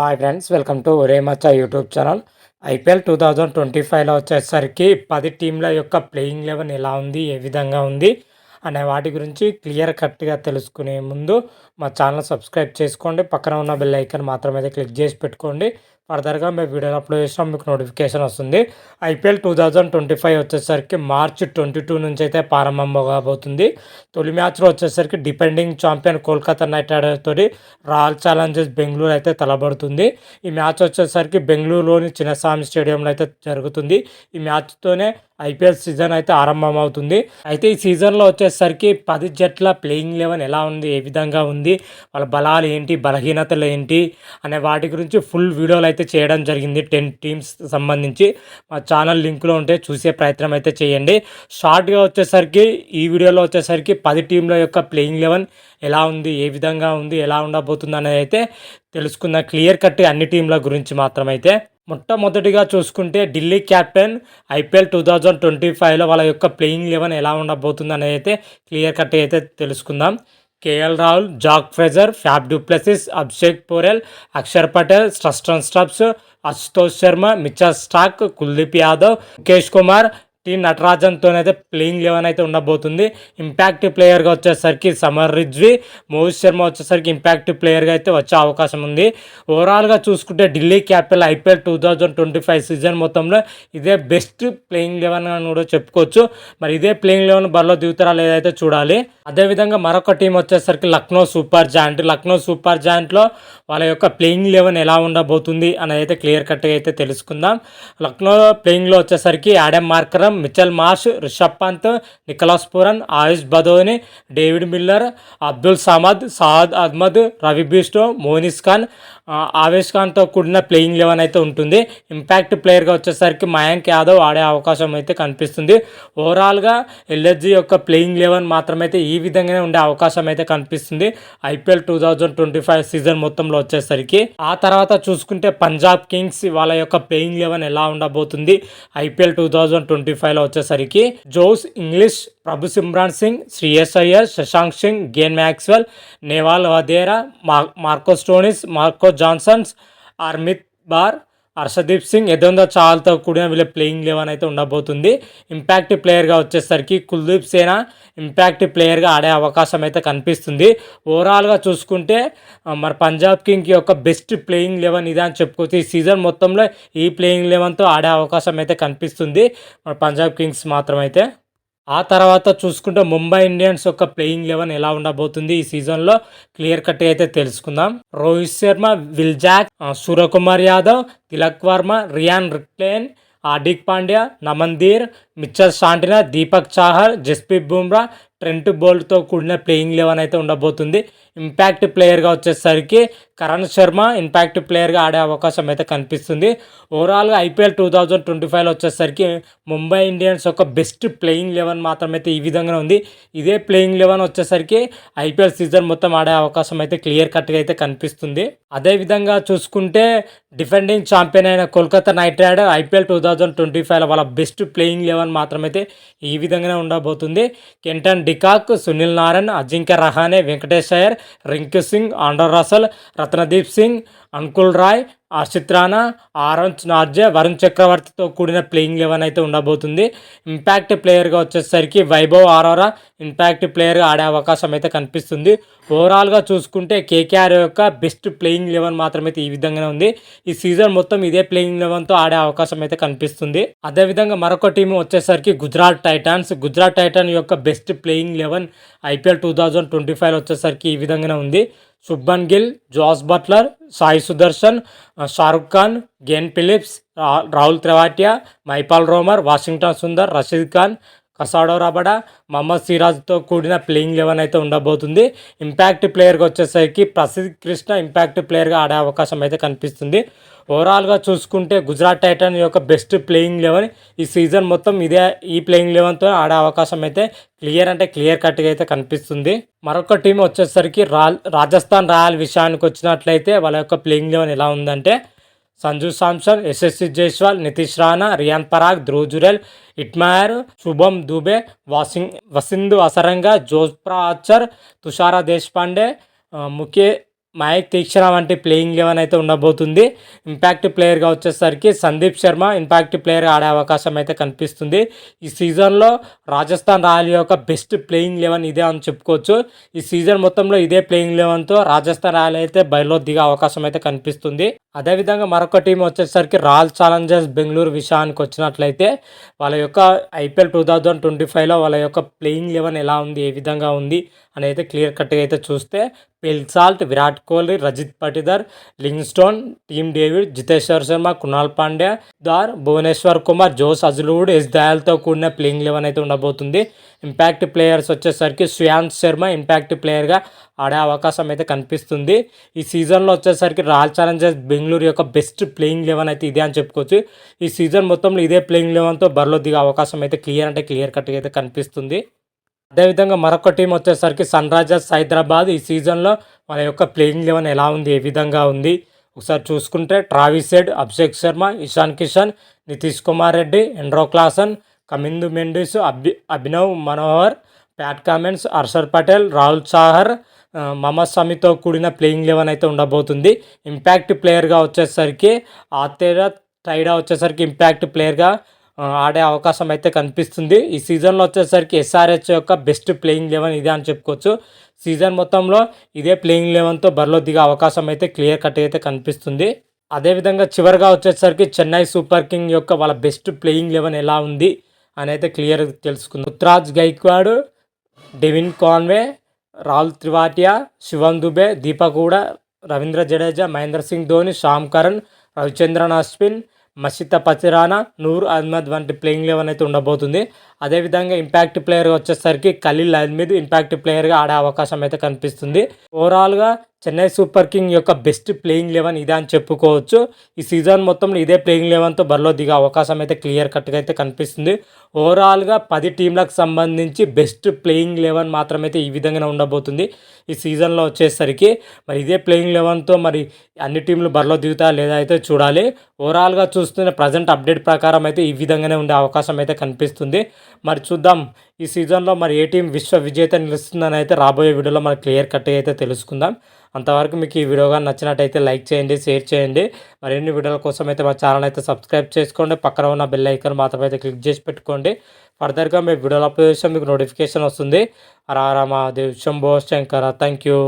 Hi friends welcome to ఒరే మచ్చా YouTube channel IPL two thousand twenty ఫైవ్లో వచ్చేసరికి పది టీంల యొక్క ప్లేయింగ్ లెవెన్ ఎలా ఉంది ఏ విధంగా ఉంది అనే వాటి గురించి క్లియర్ కట్గా తెలుసుకునే ముందు మా ఛానల్ సబ్స్క్రైబ్ చేసుకోండి. పక్కన ఉన్న బెల్ మాత్రం మాత్రమే క్లిక్ చేసి పెట్టుకోండి. ఫర్దర్గా మేము వీడియోని అప్లోడ్ చేసినా మీకు నోటిఫికేషన్ వస్తుంది. IPL two thousand twenty five వచ్చేసరికి మార్చ్ ట్వంటీ టూ నుంచి అయితే ప్రారంభం కాబోతుంది. తొలి మ్యాచ్లో వచ్చేసరికి defending champion Kolkata Knight Riders Royal Challengers Bengaluru అయితే తలబడుతుంది. ఈ మ్యాచ్ వచ్చేసరికి బెంగళూరులోని చిన్నస్వామి స్టేడియంలో అయితే జరుగుతుంది. ఈ మ్యాచ్తోనే ఐపీఎల్ సీజన్ అయితే ఆరంభం అవుతుంది అయితే ఈ సీజన్లో వచ్చేసరికి పది జట్ల ప్లేయింగ్ లెవెన్ ఎలా ఉంది? ఏ విధంగా ఉంది? వాళ్ళ బలాలు ఏంటి? బలహీనతలు ఏంటి? అనే వాటి గురించి ఫుల్ వీడియోలు అయితే చేయడం జరిగింది టెన్ టీమ్స్ సంబంధించి. మా ఛానల్ లింక్లో ఉంటే చూసే ప్రయత్నం అయితే చేయండి. షార్ట్గా వచ్చేసరికి ఈ వీడియోలో వచ్చేసరికి పది టీంల యొక్క ప్లేయింగ్ లెవెన్ ఎలా ఉంది? ఏ విధంగా ఉంది? ఎలా ఉండబోతుంది అనేది అయితే తెలుసుకుందాం. క్లియర్ కట్ అన్ని టీంల గురించి మాత్రమైతే. మొట్టమొదటిగా చూసుకుంటే Delhi captain IPL two thousand twenty ఫైవ్లో వాళ్ళ యొక్క ప్లేయింగ్ లెవెన్ ఎలా ఉండబోతుంది అనేది అయితే క్లియర్ కట్ అయితే తెలుసుకుందాం. KL Rahul Jake Fraser Faf du Plessis Abhishek Porel Axar Patel Tristan Stubbs Ashutosh Sharma Mitchell Starc Kuldeep Yadav Mukesh Kumar T నటరాజన్తోనైతే playing eleven అయితే ఉండబోతుంది. ఇంపాక్ట్ ప్లేయర్గా వచ్చేసరికి సమర్ రిజ్వి మోహిత్ శర్మ వచ్చేసరికి ఇంపాక్ట్ ప్లేయర్గా అయితే వచ్చే అవకాశం ఉంది. ఓవరాల్గా చూసుకుంటే Delhi Capital IPL two thousand twenty five season మొత్తంలో ఇదే బెస్ట్ ప్లేయింగ్ లెవెన్ అని కూడా చెప్పుకోవచ్చు. మరి ఇదే ప్లేయింగ్ లెవెన్ బరిలో దిగుతారా లేదైతే చూడాలి. అదేవిధంగా మరొక టీం వచ్చేసరికి Lucknow Super Giant Lucknow Super జాయింట్లో వాళ్ళ యొక్క ప్లేయింగ్ లెవెన్ ఎలా ఉండబోతుంది అనేది అయితే క్లియర్ కట్గా అయితే తెలుసుకుందాం. లక్నో ప్లేయింగ్లో వచ్చేసరికి Aiden Markram Mitchell Marsh Rishabh Pant Nicholas Pooran Ayush Badoni David Miller Abdul Samad Saad Ahmed Ravi Bishnoi Mohsin Khan Avesh ఖాన్తో కూడిన ప్లేయింగ్ లెవెన్ అయితే ఉంటుంది. ఇంపాక్ట్ ప్లేయర్గా వచ్చేసరికి మయాంక్ యాదవ్ ఆడే అవకాశం అయితే కనిపిస్తుంది. ఓవరాల్గా ఎల్ఎస్జి యొక్క ప్లేయింగ్ లెవెన్ మాత్రమైతే ఈ విధంగానే ఉండే అవకాశం అయితే కనిపిస్తుంది. IPL two thousand twenty five season మొత్తంలో వచ్చేసరికి. ఆ తర్వాత చూసుకుంటే పంజాబ్ కింగ్స్ వాళ్ళ యొక్క ప్లేయింగ్ లెవెన్ ఎలా ఉండబోతుంది ఐపీఎల్ టూ థౌజండ్ ట్వంటీ ఫైవ్లో వచ్చేసరికి. Josh Inglis Prabh Simran Singh Shreyas Iyer Shashank Singh Glenn Maxwell Nehal Wadhera Marcus Stoinis Marco Jansen అర్మిత్ bar Arshdeep Singh ఎదొంద చాల్తో కూడిన వీళ్ళ ప్లేయింగ్ లెవెన్ అయితే ఉండబోతుంది. ఇంపాక్ట్ ప్లేయర్గా వచ్చేసరికి కుల్దీప్ సేన ఇంపాక్ట్ ప్లేయర్గా ఆడే అవకాశం అయితే కనిపిస్తుంది. ఓవరాల్గా చూసుకుంటే మరి పంజాబ్ కింగ్ యొక్క బెస్ట్ ప్లేయింగ్ లెవెన్ ఇదే అని చెప్పుకోవచ్చు. ఈ సీజన్ మొత్తంలో ఈ ప్లేయింగ్ లెవెన్తో ఆడే అవకాశం అయితే కనిపిస్తుంది. మరి పంజాబ్ కింగ్స్ మాత్రమైతే. ఆ తర్వాత చూసుకుంటే ముంబై ఇండియన్స్ యొక్క ప్లేయింగ్ లెవెన్ ఎలా ఉండబోతుంది ఈ సీజన్లో? క్లియర్ కట్ అయితే తెలుసుకుందాం. Rohit Sharma Will Jacks Suryakumar Yadav Tilak Varma Ryan Rickelton Hardik Pandya Naman Dhir Mitchell Santner Deepak Chahar Jasprit Bumrah Trent బోల్ట్తో కూడిన ప్లేయింగ్ లెవెన్ అయితే ఉండబోతుంది. ఇంపాక్ట్ ప్లేయర్గా వచ్చేసరికి కరణ్ శర్మ ఇంపాక్ట్ ప్లేయర్గా ఆడే అవకాశం అయితే కనిపిస్తుంది. ఓవరాల్గా ఐపీఎల్ టూ థౌజండ్ ట్వంటీ ఫైవ్లో వచ్చేసరికి ముంబై ఇండియన్స్ యొక్క బెస్ట్ ప్లేయింగ్ లెవెన్ మాత్రమైతే ఈ విధంగా ఉంది. ఇదే ప్లేయింగ్ లెవెన్ వచ్చేసరికి ఐపీఎల్ సీజన్ మొత్తం ఆడే అవకాశం అయితే క్లియర్ కట్గా అయితే కనిపిస్తుంది. అదేవిధంగా చూసుకుంటే డిఫెండింగ్ ఛాంపియన్ అయిన Kolkata Knight Rider IPL two thousand twenty ఫైవ్లో వాళ్ళ బెస్ట్ ప్లేయింగ్ లెవెన్ మాత్రమైతే ఈ విధంగానే ఉండబోతుంది. Quinton de Kock Sunil Narayan Ajinkya Rahane Venkatesh Iyer Rinku Singh Andre Russell Ratnadeep Singh Anukul Roy Harshit Rana orange Nortje Varun చక్రవర్తితో కూడిన playing eleven అయితే ఉండబోతుంది. ఇంపాక్ట్ ప్లేయర్గా వచ్చేసరికి వైభవ్ ఆరోరా ఇంపాక్ట్ ప్లేయర్గా ఆడే అవకాశం అయితే కనిపిస్తుంది. ఓవరాల్గా చూసుకుంటే కేకేఆర్ యొక్క బెస్ట్ ప్లేయింగ్ లెవెన్ మాత్రమైతే ఈ విధంగానే ఉంది. ఈ సీజన్ మొత్తం ఇదే ప్లేయింగ్ లెవెన్తో ఆడే అవకాశం అయితే కనిపిస్తుంది. అదేవిధంగా మరొక టీం వచ్చేసరికి గుజరాత్ టైటాన్స్. గుజరాత్ టైటాన్ యొక్క best playing eleven IPL two thousand twenty five వచ్చేసరికి ఈ విధంగానే ఉంది. Shubman Gill Jos Buttler Sai Sudharsan Shahrukh Khan Glenn Phillips Rahul త్రివాటియా Mahipal Lomror Washington Sundar Rashid Khan Kagiso Rabada Mohammed సిరాజ్తో కూడిన playing eleven అయితే ఉండబోతుంది. Impact ప్లేయర్గా వచ్చేసరికి Prasidh Krishna impact ప్లేయర్గా ఆడే అవకాశం అయితే కనిపిస్తుంది. ఓవరాల్గా చూసుకుంటే గుజరాత్ టైటన్ యొక్క బెస్ట్ ప్లేయింగ్ లెవెన్ ఈ సీజన్ మొత్తం ఇదే ఈ ప్లేయింగ్ లెవెన్తో ఆడే అవకాశం అయితే క్లియర్ అంటే క్లియర్ కట్గా అయితే కనిపిస్తుంది. మరొక టీం వచ్చేసరికి రా రాజస్థాన్ రాయల్ విషయానికి వచ్చినట్లయితే వాళ్ళ యొక్క ప్లేయింగ్ లెవెన్ ఎలా ఉందంటే సంజు సాంసన్ ఎస్ఎస్సి జైస్వాల్ నితీష్ రాణా రియాన్ పరాగ్ ధ్రువ్ జురెల్ ఇట్మాయర్ శుభం దుబే వాసింగ్ వసింధు అసరంగా జోస్ప్రా ఆచర్ తుషారా దేశపాండే ముఖే మయక్ తీక్షణ వంటి ప్లేయింగ్ లెవెన్ అయితే ఉండబోతుంది. ఇంపాక్ట్ ప్లేయర్గా వచ్చేసరికి సందీప్ శర్మ ఇంపాక్ట్ ప్లేయర్గా ఆడే అవకాశం అయితే కనిపిస్తుంది. ఈ సీజన్లో రాజస్థాన్ రాయల్ యొక్క బెస్ట్ ప్లేయింగ్ లెవెన్ ఇదే అని చెప్పుకోవచ్చు. ఈ సీజన్ మొత్తంలో ఇదే ప్లేయింగ్ లెవెన్తో రాజస్థాన్ రాయల్ అయితే బయలో దిగే అవకాశం అయితే కనిపిస్తుంది. అదేవిధంగా మరొక టీం వచ్చేసరికి రాయల్ ఛాలెంజర్స్ బెంగళూరు విషయానికి వచ్చినట్లయితే వాళ్ళ యొక్క ఐపీఎల్ టూ థౌజండ్ ట్వంటీ ఫైవ్లో వాళ్ళ యొక్క ప్లేయింగ్ లెవెన్ ఎలా ఉంది ఏ విధంగా ఉంది అని అయితే క్లియర్ కట్గా అయితే చూస్తే Phil Salt Virat Kohli Rajat Patidar Livingstone Tim David Jitesh Sharma Krunal Pandya Dar Bhuvneshwar Kumar Josh Hazlewood Yash దయాల్తో కూడిన ప్లేయింగ్ లెవెన్ అయితే ఉండబోతుంది. ఇంపాక్ట్ ప్లేయర్స్ వచ్చేసరికి శ్రేయాంత్ శర్మ ఇంపాక్ట్ ప్లేయర్గా ఆడే అవకాశం అయితే కనిపిస్తుంది. ఈ సీజన్లో వచ్చేసరికి రాయల్ ఛాలెంజర్స్ బెంగళూరు యొక్క బెస్ట్ ప్లేయింగ్ లెవెన్ అయితే ఇదే అని చెప్పుకోవచ్చు. ఈ సీజన్ మొత్తంలో ఇదే ప్లేయింగ్ లెవెన్తో బరిలో దిగే అవకాశం అయితే క్లియర్ అంటే క్లియర్ కట్గా అయితే కనిపిస్తుంది. అదేవిధంగా మరొక టీం వచ్చేసరికి సన్ రైజర్స్ హైదరాబాద్ ఈ సీజన్లో వాళ్ళ యొక్క ప్లేయింగ్ లెవెన్ ఎలా ఉంది ఏ విధంగా ఉంది? ఒకసారి చూసుకుంటే Travis Head Abhishek Sharma Ishan Kishan Nitish Kumar Reddy ఎండ్రో Klaasen Kamindu Mendis Abhi Abhinav Manohar Pat Cummins Harshal Patel Rahul Chahar మమస్వామితో కూడిన ప్లేయింగ్ లెవెన్ అయితే ఉండబోతుంది. ఇంపాక్ట్ ప్లేయర్గా వచ్చేసరికి ఆతేరా టైడా వచ్చేసరికి ఇంపాక్ట్ ప్లేయర్గా ఆడే అవకాశం అయితే కనిపిస్తుంది. ఈ సీజన్లో వచ్చేసరికి ఎస్ఆర్హెచ్ యొక్క బెస్ట్ ప్లేయింగ్ లెవెన్ ఇదే అని చెప్పుకోవచ్చు. సీజన్ మొత్తంలో ఇదే ప్లేయింగ్ లెవెన్తో బరిలో దిగే అవకాశం అయితే క్లియర్ కట్ అయితే కనిపిస్తుంది. అదేవిధంగా చివరిగా వచ్చేసరికి చెన్నై సూపర్ కింగ్ యొక్క వాళ్ళ బెస్ట్ ప్లేయింగ్ లెవెన్ ఎలా ఉంది అని అయితే క్లియర్ తెలుసుకుంది. ఉత్రాజ్ గైక్వాడ్ డెవిన్ కాన్వే రాహుల్ త్రివాటియా శివన్ దుబే దీపగూడ రవీంద్ర జడేజా మహేంద్ర సింగ్ ధోని శ్యామ్ కరణ్ రవిచంద్రన్ అశ్విన్ మసిత పతిరానా నూర్ అహ్మద్ వంటి ప్లేయింగ్ లెవెన్ అయితే ఉండబోతుంది. అదేవిధంగా ఇంపాక్ట్ ప్లేయర్గా వచ్చేసరికి ఖలీల్ అహ్మద్ ఇంపాక్ట్ ప్లేయర్గా ఆడే అవకాశం అయితే కనిపిస్తుంది. ఓవరాల్గా చెన్నై సూపర్ కింగ్ యొక్క బెస్ట్ ప్లేయింగ్ లెవెన్ ఇదే అని చెప్పుకోవచ్చు. ఈ సీజన్ మొత్తంలో ఇదే ప్లేయింగ్ లెవెన్తో బరిలో దిగే అవకాశం అయితే క్లియర్ కట్గా అయితే కనిపిస్తుంది. ఓవరాల్గా పది టీంలకు సంబంధించి బెస్ట్ ప్లేయింగ్ లెవెన్ మాత్రమైతే ఈ విధంగానే ఉండబోతుంది ఈ సీజన్లో వచ్చేసరికి. మరి ఇదే ప్లేయింగ్ లెవెన్తో మరి అన్ని టీంలు బరిలో దిగుతా లేదా అయితే చూడాలి. ఓవరాల్గా చూస్తున్న ప్రజెంట్ అప్డేట్ ప్రకారం అయితే ఈ విధంగానే ఉండే అవకాశం అయితే కనిపిస్తుంది. మరి చూద్దాం ఈ సీజన్లో మరి ఏ టీం విశ్వ విజేత నిలుస్తుందని అయితే రాబోయే వీడియోలో మనం క్లియర్ కట్గా అయితే తెలుసుకుందాం. అంతవరకు మీకు ఈ వీడియో కానీ నచ్చినట్టయితే లైక్ చేయండి షేర్ చేయండి. మరిన్ని వీడియోల కోసం అయితే మా ఛానల్ అయితే సబ్స్క్రైబ్ చేసుకోండి. పక్కన ఉన్న బెల్ ఐకన్ మాత్రం అయితే క్లిక్ చేసి పెట్టుకోండి. ఫర్దర్గా మీ వీడియోలు అప్లోడ్ చేస్తే మీకు నోటిఫికేషన్ వస్తుంది. రారామా దేవ్ శంభో శంకర థ్యాంక్ యూ.